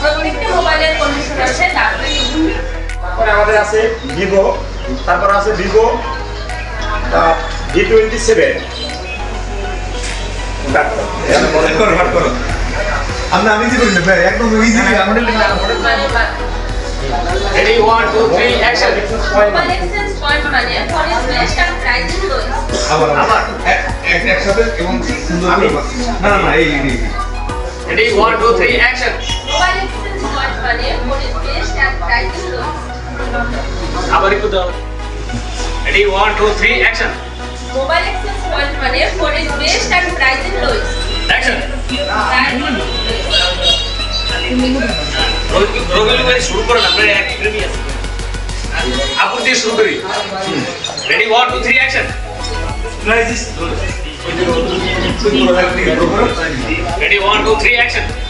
প্রত্যেকটা মোবাইলের কন্ডিশন আছে তারপরে তারপরে আমাদের আছে ভিভো তারপর আছে ভিভো জি টোয়েন্টি সেভেন আমি ইজি করি ভাই একদম ইজি. পয়েন্ট মানে আবার আবার। একসাথে এবং সুন্দর করে না না এই ইজ আবার একটু দাও। Ready, one, two, three, action. Mobile exchange point মানে for is best and pricing low Action. রোগেল ভাই শুরু করেন আমরা এক প্রেমী আছে আপু দিয়ে শুরু করি। Ready one two three action price ready one two three action pricing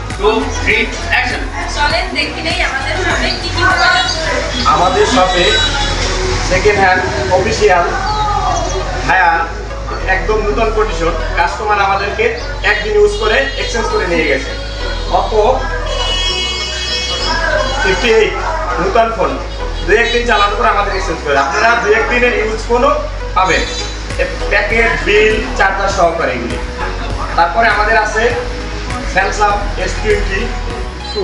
আমাদের সামনে কি কি মোবাইল আছে আমাদের শপে সেকেন্ড হ্যান্ড অফিসিয়াল হায়ার একদম নতুন কন্ডিশন কাস্টমার আমাদেরকে একদিন ইউজ করে এক্সচেঞ্জ করে নিয়ে গেছে। অপো ফিফটি এইট নতুন ফোন দু একদিন চালানোর পর আমাদের এক্সচেঞ্জ করে। আপনারা দু একদিনের ইউজ ফোনও পাবেন। প্যাকেট বিল চার্জার সহকারে এগুলি। তারপরে আমাদের আছে Samsung S twenty two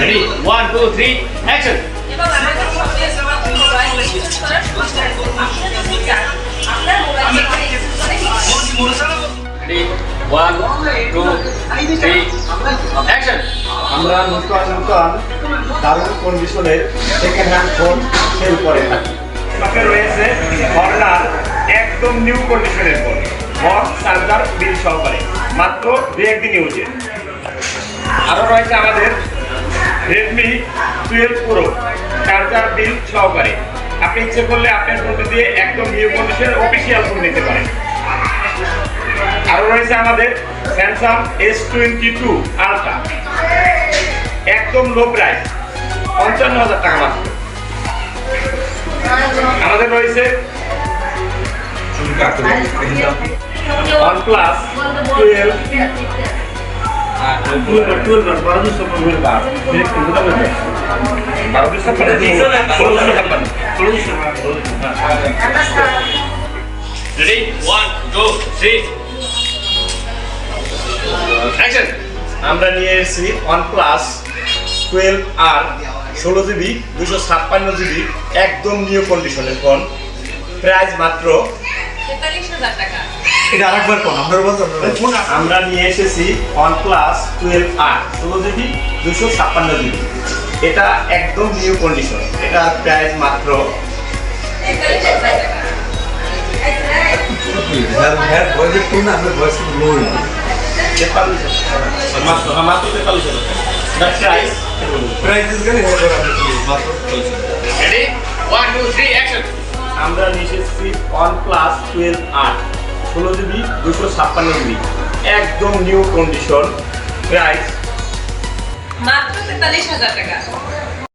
ready one two three action আমরা নতুন নতুন দারুণ কন্ডিশনের সেকেন্ড হ্যান্ড ফোন সেল করে। থাকি রয়েছে নিউ কন্ডিশনের ফোন বক্স চার্জার বিল সহকারে। মাত্র দু একদিন ইউজে। আরও রয়েছে আমাদের Redmi twelve pro charger bill সহকারে। আপনি ইচ্ছে করলে আপনার ফোনটি দিয়ে একদম নিউ কন্ডিশনের অফিসিয়াল ফোন নিতে পারেন। আরও রয়েছে আমাদের Samsung S twenty two ultra একদম লো প্রাইস পঞ্চান্ন হাজার টাকা মাত্র। আমাদের রয়েছে OnePlus 12 বারোশো ছাপ্পান্ন ষোলোশো ছাপ্পান্ন ready one two three action আমরা নিয়ে এসেছি OnePlus 12 আর ষোলো জিবি দুশো ছাপ্পান্ন জিবি একদম নিউ কন্ডিশনের ফোন প্রাইস মাত্র এটা আরেকবার কোন? আমরা বলতো আমরা নিয়ে এসেছি OnePlus 12 আর ষোলো জিবি দুশো ছাপ্পান্ন জিবি এটা একদম নিউ কন্ডিশন এটা প্রাইস মাত্র প্রাইস প্রাইস ইজ যাবে মাত্র ready one two three action আমরা নিয়ে এসেছি OnePlus 12 আর ষোলো জিবি দুশো ছাপ্পান্ন জিবি একদম নিউ কন্ডিশন প্রাইস মাত্র তেতাল্লিশ হাজার টাকা।